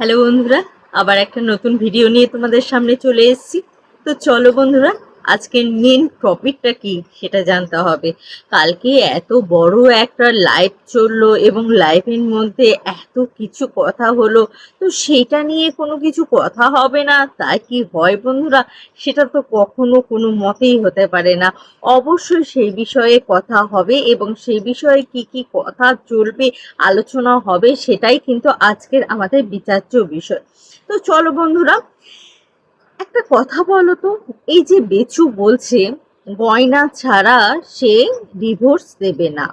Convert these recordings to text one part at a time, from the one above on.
Hello বন্ধুরা আবার একটা নতুন ভিডিও নিয়ে তোমাদের সামনে চলে এসেছি। তো চলো বন্ধুরা আজকের মেন টপিকটা কি সেটা জানতে হবে। কালকে এত বড় একটা লাইভ চলল এবং লাইভের মধ্যে এত কিছু কথা হলো। তো সেটা নিয়ে কোনো কিছু কথা হবে না, তাই কি হয় বন্ধুরা? সেটা তো কখনো কোনো মতেই হতে পারে না। অবশ্যই সেই বিষয়ে কথা হবে এবং সেই বিষয়ে কি কি কথা চলবে, আলোচনা হবে সেটাই কিন্তু আজকের আমাদের বিচার্য বিষয়। তো চলো বন্ধুরা একটা কথা বলো তো, এই যে বেচু বলছে, গয়না ছাড়া সে ডিভোর্স দেবে না।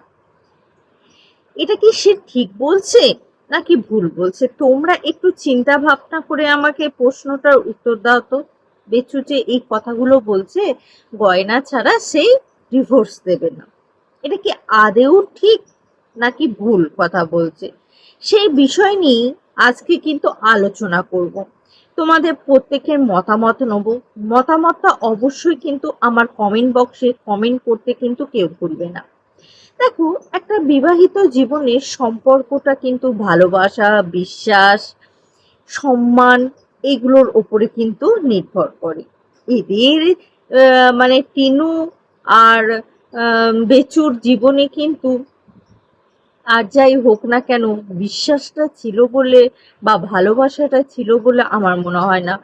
এটা কি সে ঠিক বলছে, নাকি ভুল বলছে? তোমরা একটু চিন্তা ভাবনা করে আমাকে প্রশ্নটার উত্তর দাও তো। বেচু যে এই কথাগুলো বলছে, গয়না ছাড়া সে ডিভোর্স দেবে না। এটা কি আদেও ঠিক, নাকি ভুল কথা বলছে? সেই বিষয় নিয়ে আজকে কিন্তু আলোচনা করব। তোমাদের প্রত্যেকের মতামত নেব। মতামতটা অবশ্যই কিন্তু আমার কমেন্ট বক্সে কমেন্ট করতে কিন্তু কেউ ভুলবে না। দেখো, একটা বিবাহিত জীবনের সম্পর্কটা কিন্তু ভালোবাসা, বিশ্বাস, সম্মান এগুলোর ওপরে কিন্তু নির্ভর করে। এদের মানে টিনু আর বেচুর জীবনে কিন্তু আর যাই হোক না কেন, বিশ্বাসটা ছিল বলে বা ভালোবাসাটা ছিল বলে আমার মনে হয় না।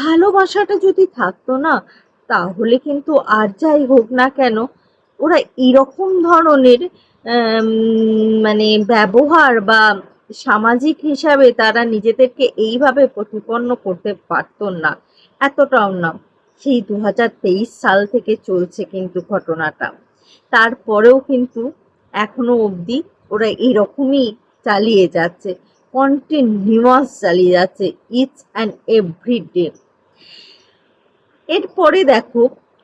ভালোবাসাটা যদি থাকতো না, তাহলে কিন্তু আর যাই হোক না কেন, ওরা এরকম ধরনের মানে ব্যবহার বা সামাজিক হিসাবে তারা নিজেদেরকে এইভাবে প্রতিপন্ন করতে পারতো না, এতটাও না। সেই দু হাজার তেইশ সাল থেকে চলছে কিন্তু ঘটনাটা। তারপরেও কিন্তু এখনও অবধি ওরা এরকমই চালিয়ে যাচ্ছে কন্টিনিউয়াস চালিয়ে যাচ্ছে ইচ অ্যান্ড এভরি ডে এরপরে দেখো,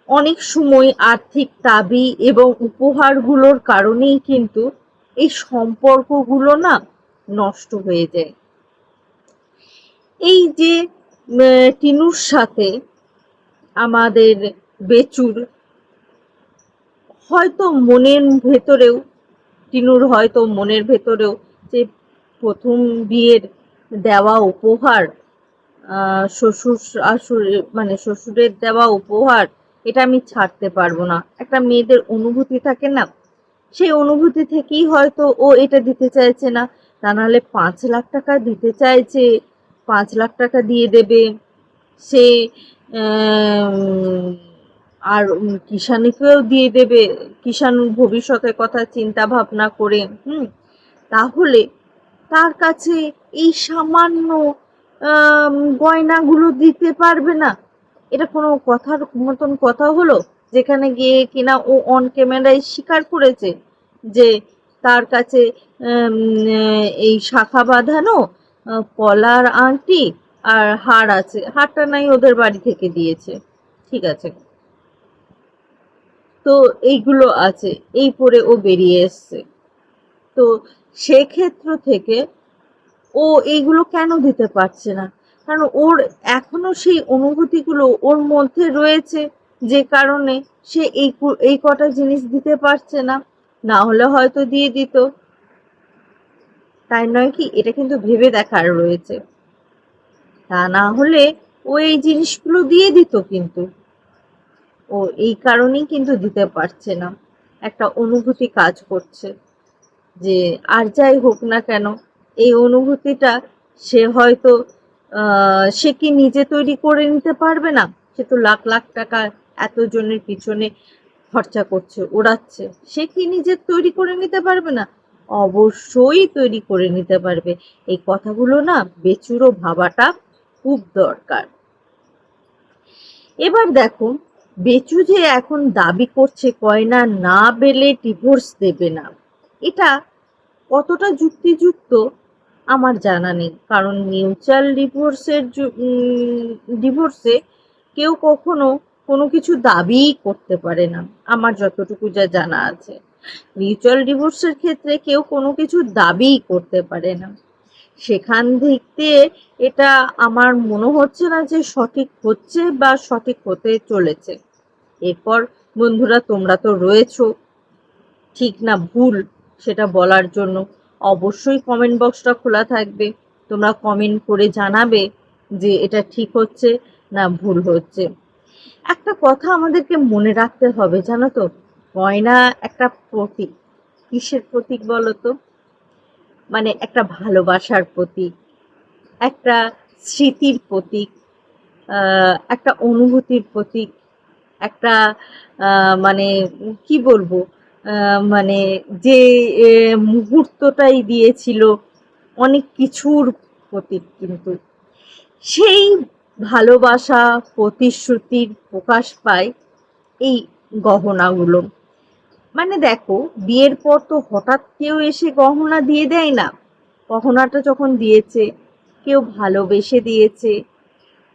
অনেক সময় আর্থিক দাবি এবং উপহারগুলোর কারণেই কিন্তু এই সম্পর্কগুলো না নষ্ট হয়ে যায়। এই যে টিনুর সাথে আমাদের বেচুর, হয়তো মনের ভেতরেও টিনুর হয়তো মনের ভেতরেও যে প্রথম বিয়ের দেওয়া উপহার শ্বশুর শাশুড় মানে শ্বশুরের দেওয়া উপহার, এটা আমি ছাড়তে পারব না। একটা মেয়েদের অনুভূতি থাকে না, সেই অনুভূতি থেকেই হয়তো ও এটা দিতে চাইছে না। তা নাহলে পাঁচ লাখ টাকা দিতে চাইছে, পাঁচ লাখ টাকা দিয়ে দেবে। সে আর, উম কিষাণীকেও দিয়ে দেবে। কিষাণুর ভবিষ্যতের কথা চিন্তা ভাবনা করে, হুম? তাহলে তার কাছে এই সামান্য গয়নাগুলো দিতে পারবে না? এটা কোনো কথার মতন কথা হলো? যেখানে গিয়ে কিনা ও অন ক্যামেরায় স্বীকার করেছে যে তার কাছে এই শাখা বাঁধানো পলার আংটি আর হার আছে। হারটা নাই ওদের বাড়ি থেকে দিয়েছে। ঠিক আছে। তো এইগুলো আছে, এই পরে ও বেরিয়ে এসছে। তো সেক্ষেত্র থেকে ও এইগুলো কেন দিতে পারছে না? কারণ ওর এখনও সেই অনুভূতিগুলো ওর মধ্যে রয়েছে, যে কারণে সে এই এই কটা জিনিস দিতে পারছে না না হলে হয়তো দিয়ে দিত। তাই নয় কি? এটা কিন্তু ভেবে দেখার রয়েছে। তা না হলে ও এই জিনিসগুলো দিয়ে দিত কিন্তু। ও এই কারণেই কিন্তু দিতে পারছে না। একটা অনুভূতি কাজ করছে যে, আর যাই হোক না কেন, এই অনুভূতিটা সে হয়তো সে কি নিজে তৈরি করে নিতে পারবে না? সে তো লাখ লাখ টাকা এতজনের পিছনে খরচা করছে, ওড়াচ্ছে। সে কি নিজে তৈরি করে নিতে পারবে না? অবশ্যই তৈরি করে নিতে পারবে। এই কথাগুলো না বেচুরো ভাবাটা খুব দরকার। এবার দেখো বেচু যে এখন দাবি করছে গয়না না পেলে ডিভোর্স দেবে না। এটা কতটা যুক্তিযুক্ত আমার জানা নেই। কারণ মিউচুয়াল ডিভোর্সের ডিভোর্সে কেউ কখনো কোনো কিছু দাবিই করতে পারে না, আমার যতটুকু যা জানা আছে। মিউচুয়াল ডিভোর্সের ক্ষেত্রে কেউ কোনো কিছু দাবিই করতে পারে না। সেখান থেকে এটা আমার মনে হচ্ছে না যে সঠিক হচ্ছে বা সঠিক হতে চলেছে। এরপর, বন্ধুরা, তোমরা তো রয়েছো। ঠিক না ভুল সেটা বলার জন্য অবশ্যই কমেন্ট বক্সটা খোলা থাকবে। তোমরা কমেন্ট করে জানাবে যে এটা ঠিক হচ্ছে না ভুল হচ্ছে। একটা কথা আমাদেরকে মনে রাখতে হবে, জানো তো? গয়না একটা প্রতীক। কিসের প্রতীক বলো তো? মানে একটা ভালোবাসার প্রতীক, একটা স্মৃতির প্রতীক একটা অনুভূতির প্রতীক, একটা মানে কি বলব মানে যে মুহূর্তটাই দিয়েছিল অনেক কিছুর প্রতীক কিন্তু। সেই ভালোবাসা প্রতিশ্রুতির প্রকাশ পায় এই গহনাগুলো। মানে দেখো, বিয়ের পর তো হঠাৎ কেউ এসে গহনা দিয়ে দেয় না। গহনাটা যখন দিয়েছে, কেউ ভালোবেসে দিয়েছে,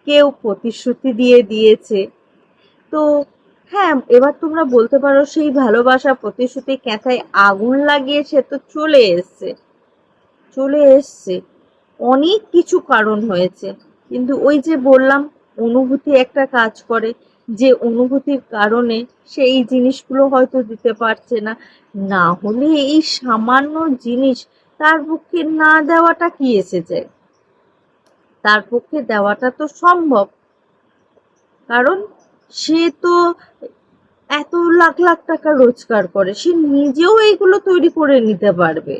কেউ প্রতিশ্রুতি দিয়ে দিয়েছে। তো হ্যাঁ এবার তোমরা বলতে পারো সেই ভালোবাসা প্রতিশ্রুতি ক্যাথায় আগুন লাগিয়ে সে তো চলে এসছে। চলে এসছে। অনেক কিছু কারণ হয়েছে। কিন্তু ওই যে বললাম, অনুভূতি একটা কাজ করে। যে অনুভূতির কারণে সে এই জিনিসগুলো হয়তো দিতে পারছে না। না হলে এই সামান্য জিনিস তার পক্ষে না দেওয়াটা কি এসেছে? তার পক্ষে দেওয়াটা তো সম্ভব। কারণ সে তো এত লাখ লাখ টাকা রোজগার করে, সে নিজেও এইগুলো তৈরি করে নিতে পারবে।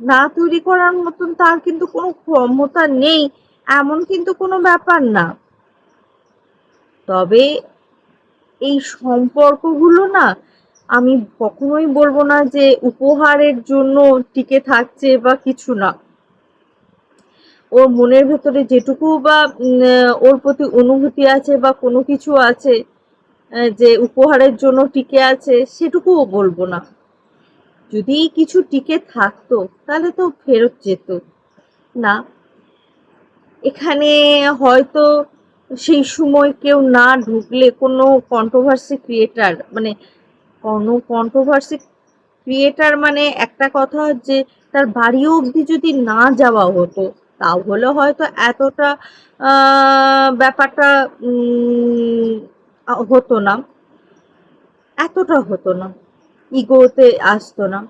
না তৈরি করার মতন তার কিন্তু কোনো ক্ষমতা নেই, এমন কিন্তু কোনো ব্যাপার না। তবে এই সম্পর্কগুলো না আমি কখনোই বলব না যে উপহারের জন্য টিকে থাকছে বা কিছু না। ওর মনের ভেতরে যেটুকু বা ওর প্রতি অনুভূতি আছে বা কোনো কিছু আছে যে উপহারের জন্য টিকে আছে, সেটুকুও বলব না। যদি কিছু টিকে থাকতো, তাহলে তো ফেরত যেত। না। এখানে হয়তো সেই সময় কেউ না ঢুকলে কোনো কন্ট্রোভার্সি ক্রিয়েটার মানে কোনো কন্ট্রোভার্সি ক্রিয়েটার মানে একটা কথা যে তার বাড়ি অবধি যদি না যাওয়া হতো, তাহলে হয়তো এতটা ব্যাপারটা হতো না। এতটা হতো না। ইগোতে আসতো না।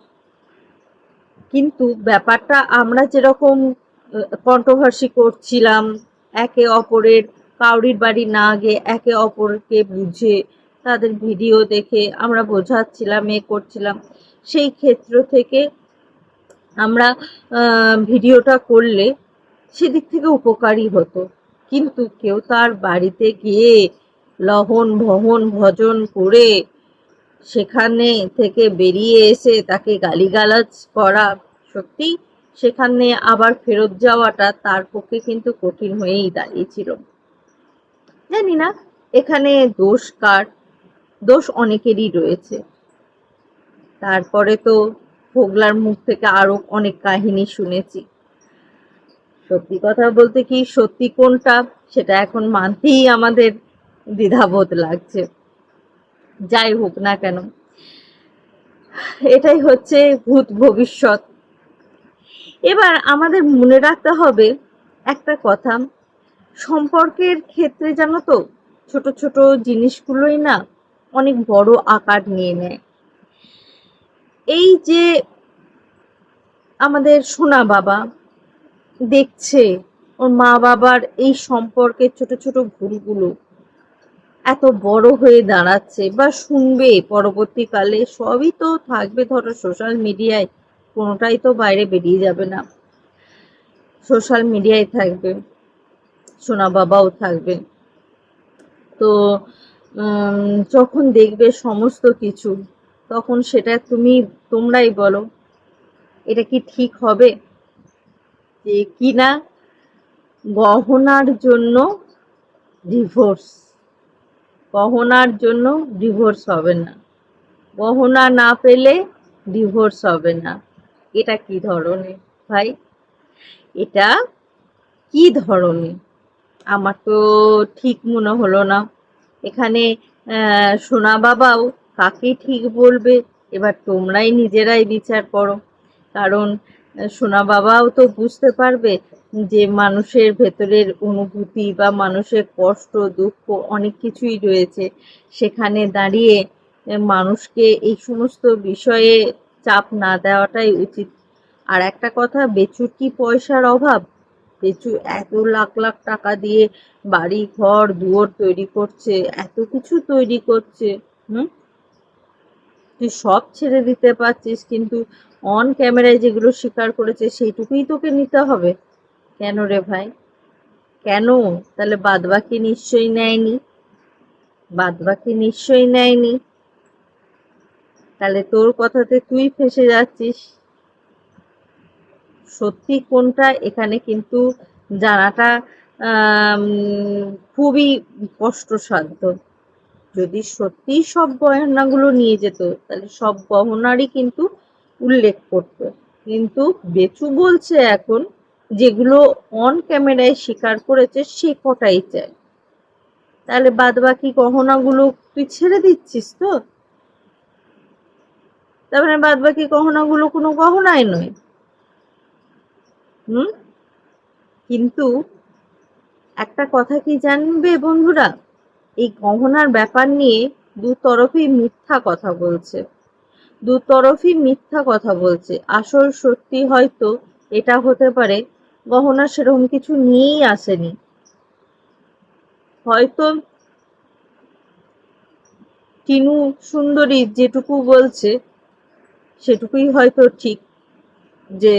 কিন্তু ব্যাপারটা আমরা যেরকম কন্ট্রোভার্সি করছিলাম, একে অপরের কাউরির বাড়ি না গিয়ে একে অপরকে বুঝে তাদের ভিডিও দেখে আমরা বোঝাচ্ছিলাম, এ করছিলাম। সেই ক্ষেত্র থেকে আমরা ভিডিওটা করলে সেদিক থেকে উপকারী হতো। কিন্তু কেউ তার বাড়িতে গিয়ে লহন ভহন ভজন করে সেখানে থেকে বেরিয়ে এসে তাকে গালিগালাজ করা সত্যি সেখানে আবার ফেরত যাওয়াটা তার পক্ষে কিন্তু কঠিন হয়েই দাঁড়িয়েছিল। জানি না, এখানে দোষ কার? দোষ অনেকেরই রয়েছে। তারপরে তো হোগলার মুখ থেকে আরও অনেক কাহিনী শুনেছি। সত্যি কথা বলতে কি, সত্যি কোনটা সেটা এখন মানতেই আমাদের দ্বিধাবোধ লাগছে। যাই হোক না কেন। এটাই হচ্ছে ভূত ভবিষ্যৎ। এবার আমাদের মনে রাখতে হবে একটা কথা। সম্পর্কের ক্ষেত্রে জানো তো, ছোট ছোট জিনিসগুলোই না অনেক বড় আকার নিয়ে নেয়। এই যে আমাদের সোনা বাবা দেখছে, ওর মা বাবার এই সম্পর্কের ছোট ছোট ভুলগুলো, এত বড় হয়ে দাঁড়াচ্ছে বা শুনবে পরবর্তীকালে, সবই তো থাকবে ধরো সোশ্যাল মিডিয়ায় কোনোটাই তো বাইরে বেরিয়ে যাবে না। সোশ্যাল মিডিয়ায় থাকবে। সোনা বাবাও থাকবে। তো যখন দেখবে সমস্ত কিছু, তখন সেটা তুমি, তোমরাই বলো, এটা কি ঠিক হবে? যে কি না গহনার জন্য ডিভোর্স গহনার জন্য ডিভোর্স হবে না। গহনা না পেলে ডিভোর্স হবে না। এটা কি ধরনের? ভাই, এটা কি ধরনের? আমার তো ঠিক মনে হলো না। এখানে সোনা বাবাও কাকে ঠিক বলবে? এবার তোমরাই নিজেরাই বিচার করো। কারণ সোনা বাবাও তো বুঝতে পারবে যে মানুষের ভেতরের অনুভূতি বা মানুষের কষ্ট, দুঃখ অনেক কিছুই রয়েছে। সেখানে দাঁড়িয়ে মানুষকে এই সমস্ত বিষয়ে চাপ না দেওয়াটাই উচিত। আর একটা কথা বেচুর কি পয়সার অভাব বেচু এত লাখ লাখ টাকা দিয়ে বাড়ি, ঘর, দুয়ার তৈরি করছে, এত কিছু তৈরি করছে, হুম? তুই সব ছেড়ে দিতে পারছিস, কিন্তু অন ক্যামেরায় যেগুলো স্বীকার করেছে, সেইটুকুই তোকে নিতে হবে। কেন রে ভাই? কেন? তাহলে বাদবাকি নিশ্চয়ই নেয়নি। বাদবাকি নিশ্চয়ই নেয়নি। তাহলে তোর কথাতে তুই ফেসে যাচ্ছিস। সত্যি কোনটা? এখানে কিন্তু জানাটা খুবই কষ্টসাধ্য। যদি সত্যিই সব গহনাগুলো নিয়ে যেত, তাহলে সব গহনারই কিন্তু উল্লেখ করত। কিন্তু বেচু বলছে এখন, যেগুলো অন ক্যামেরায় স্বীকার করেছে, সে কটাই চায়? তাহলে বাদ বাকি গহনাগুলো তুই ছেড়ে দিচ্ছিস তো? তার মানে বাদ বাকি গহনাগুলো কোনো গহনাই নয়। হুম? কিন্তু একটা কথা কি জানবে বন্ধুরা? এই গহনার ব্যাপার নিয়ে দু তরফই মিথ্যা কথা বলছে। দু তরফই মিথ্যা কথা বলছে। আসল সত্যি হয়তো এটা হতে পারে গহনা সেরকম কিছু নিয়েই আসেনি। হয়তো টিনু সুন্দরী যেটুকু বলছে, সেটুকুই হয়তো ঠিক যে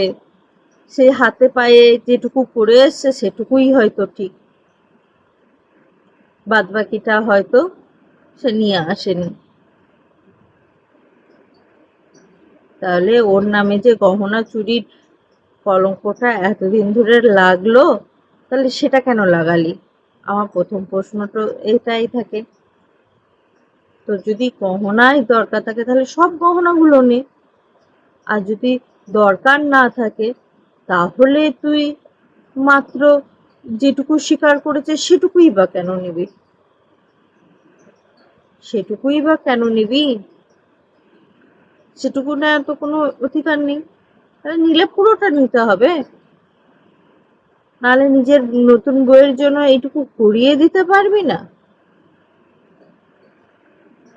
সে হাতে পায়ে যেটুকু পড়ে এসছে, সেটুকুই হয়তো ঠিক। বাদ বাকিটা হয়তো সে নিয়ে আসেনি। তাহলে ওর নামে যে গহনা চুরির কলঙ্কটা এতদিন ধরে লাগল, তাহলে সেটা কেন লাগালি? আমার প্রথম প্রশ্ন তো এটাই থাকে। তো যদি গহনাই দরকার থাকে, তাহলে সব গহনাগুলো নে। আর যদি দরকার না থাকে তাহলে তুই মাত্র যেটুকু স্বীকার করেছে সেটুকুই বা কেন নিবি? সেটুকুই বা কেন নিবি? সেটুকু না তো কোনো অধিকার নেই। তাহলে নিলে পুরোটা নিতে হবে। নাহলে নিজের নতুন বইয়ের জন্য এইটুকু করিয়ে দিতে পারবি না।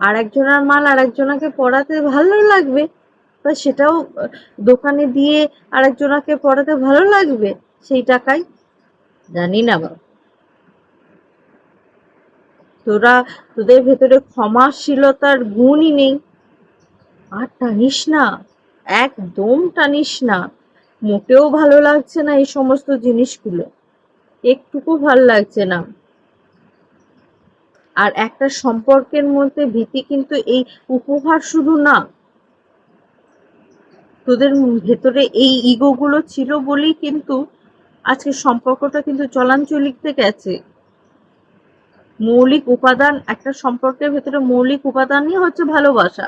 আর একজনের মাল আর একজনাকে পড়াতে ভালো লাগবে। বা সেটাও, দোকানে দিয়ে আর একজনাকে পড়াতে ভালো লাগবে সেই টাকায় জানি না বাবা। তোরা, তোদের ভেতরে ক্ষমাশীলতার গুণই নেই। আর টানিস না, একদম টানিস না। মোটেও ভালো লাগছে না এই সমস্ত জিনিসগুলো। একটুকু ভালো লাগছে না। আর একটা সম্পর্কের মধ্যে ভীতি কিন্তু এই উপহার শুধু না তোদের ভেতরে এই ইগোগুলো ছিল বলেই কিন্তু আজকে সম্পর্কটা কিন্তু চলাঞ্চলিতে গেছে। মৌলিক উপাদান, একটা সম্পর্কের ভেতরে মৌলিক উপাদানই হচ্ছে ভালোবাসা।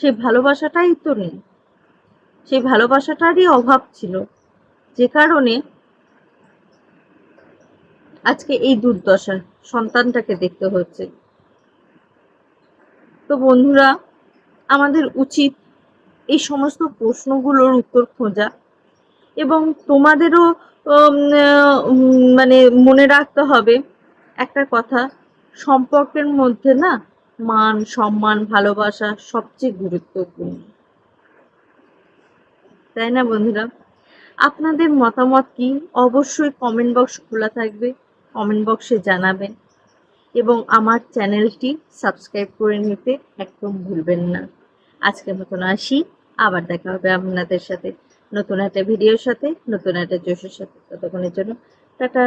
সেই ভালোবাসাটাই তো নেই। সেই ভালোবাসাটারই অভাব ছিল। যে কারণে আজকে এই দুর্দশা সন্তানটাকে দেখতে হচ্ছে। তো বন্ধুরা, আমাদের উচিত এই সমস্ত প্রশ্নগুলোর উত্তর খোঁজা এবং তোমাদেরও মানে মনে রাখতে হবে একটা কথা, সম্পর্কের মধ্যে না মান, সম্মান, ভালোবাসা সবচেয়ে গুরুত্বপূর্ণ। তাই না বন্ধুরা? আপনাদের মতামত কি? অবশ্যই কমেন্ট বক্স খোলা থাকবে কমেন্ট বক্সে জানাবেন এবং আমার চ্যানেলটি সাবস্ক্রাইব করে নিতে একদম ভুলবেন না। আজকের মতন আসি। আবার দেখা হবে আপনাদের সাথে নতুন একটা ভিডিওর সাথে, নতুন একটা জোশের সাথে। ততক্ষণের জন্য টাটা।